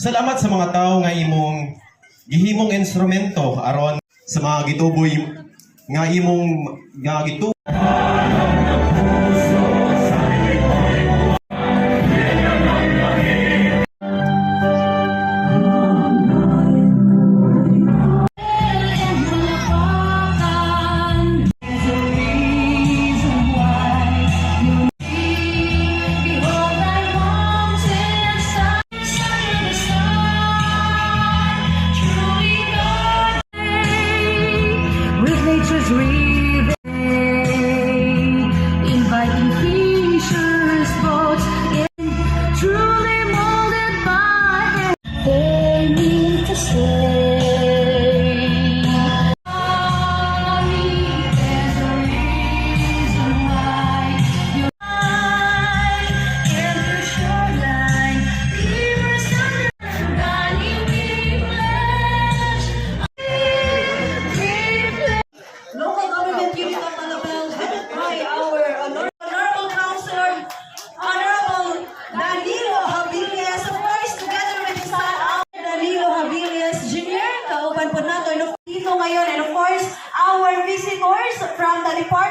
Salamat sa mga tao nga imong gihimong instrumento aron sa mga gituboy nga imong nga gitu dream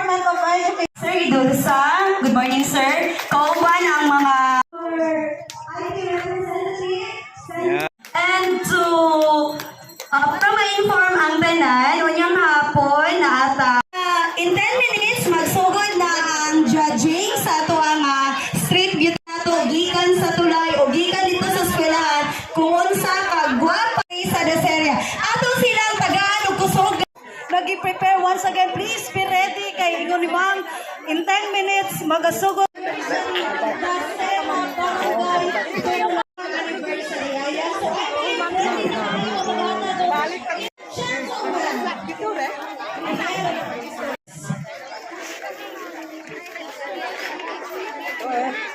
Department of Education. Sir Idulsa, good 10 minutes, magasugod. Sarap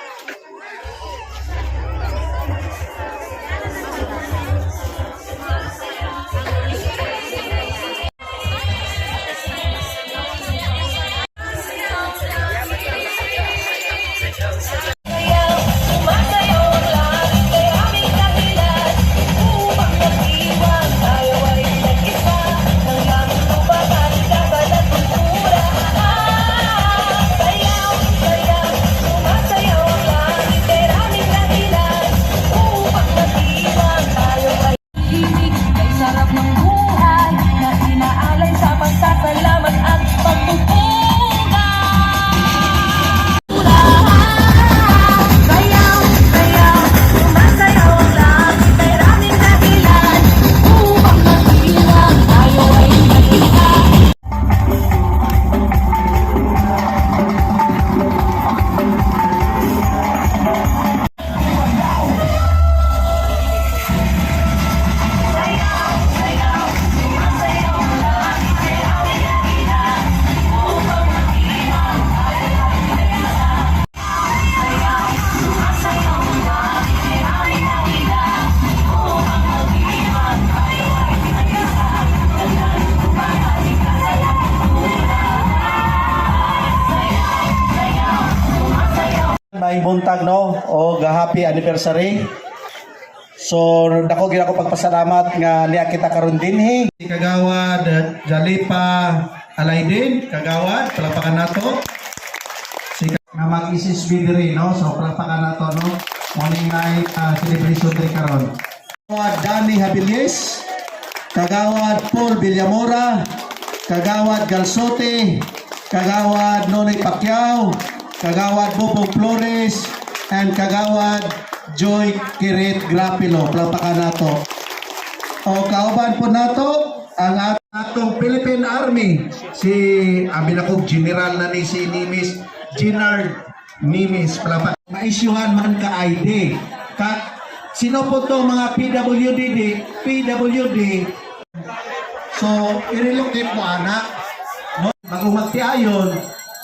may buntag no o happy anniversary. So dako gyud ako pagpasalamat nga niya kita karon dinhi. Kagawad uh, Jalipa Alaydin, kagawad palapakan nato. Si nga mag-isis bidiri no so palapakan nato no. Morning night uh, celebration day karon. Kagawad Danny Habilis, kagawad Paul Villamora, kagawad Galsote, kagawad Nonoy Pacquiao, kagawad Bobong Flores, and kagawad Joy Kirit Grapilo. Plapakan nato. O kauban po nato ang at- atong Philippine Army. Si abi na kog general na ni si Nimis Ginard Nimis. Plapak maisyuhan man ka ID ka sino po to mga PWD PWD so i-relocate mo anak. No? Bago magtiayon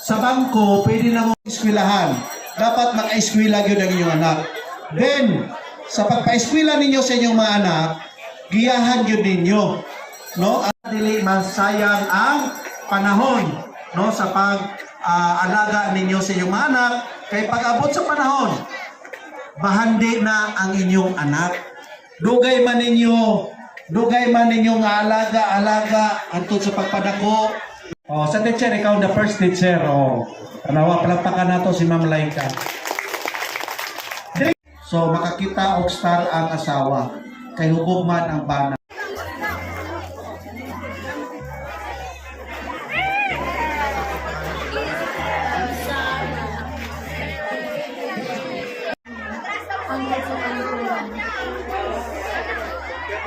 sa bangko pwede na mo eskwelahan. Dapat maka-eskwela gyud ang inyong anak. Then sa pagpa-eskwela ninyo sa inyong mga anak giyahan yun ninyo. No? At dili masayang ang panahon no? Sa pag ah, alaga ninyo sa inyong mga anak. Kay pag abot sa panahon bahandi na ang inyong anak. Dugay man ninyo, dugay man ninyo nga alaga, alaga, antod sa pagpadako. Oh, sa teacher, ikaw the first teacher. Oh, tanawa, palagpakan na to si Ma'am Laika. So, makakita og star ang asawa. Kay hubog man ang bana.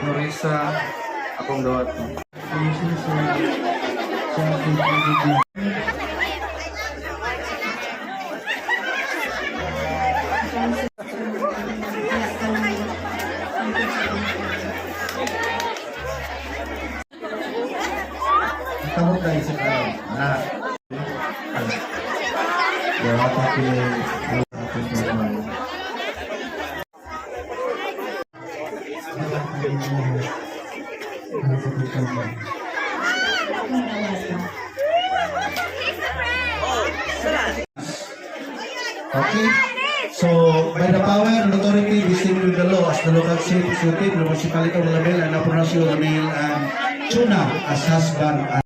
Marisa, akong Tahu dari sekarang. Nah, ya pakai Okay. So, by the power and authority vested with the law as the local chief executive, the municipality of Label, and I pronounce you, Ramil, and Chuna as husband and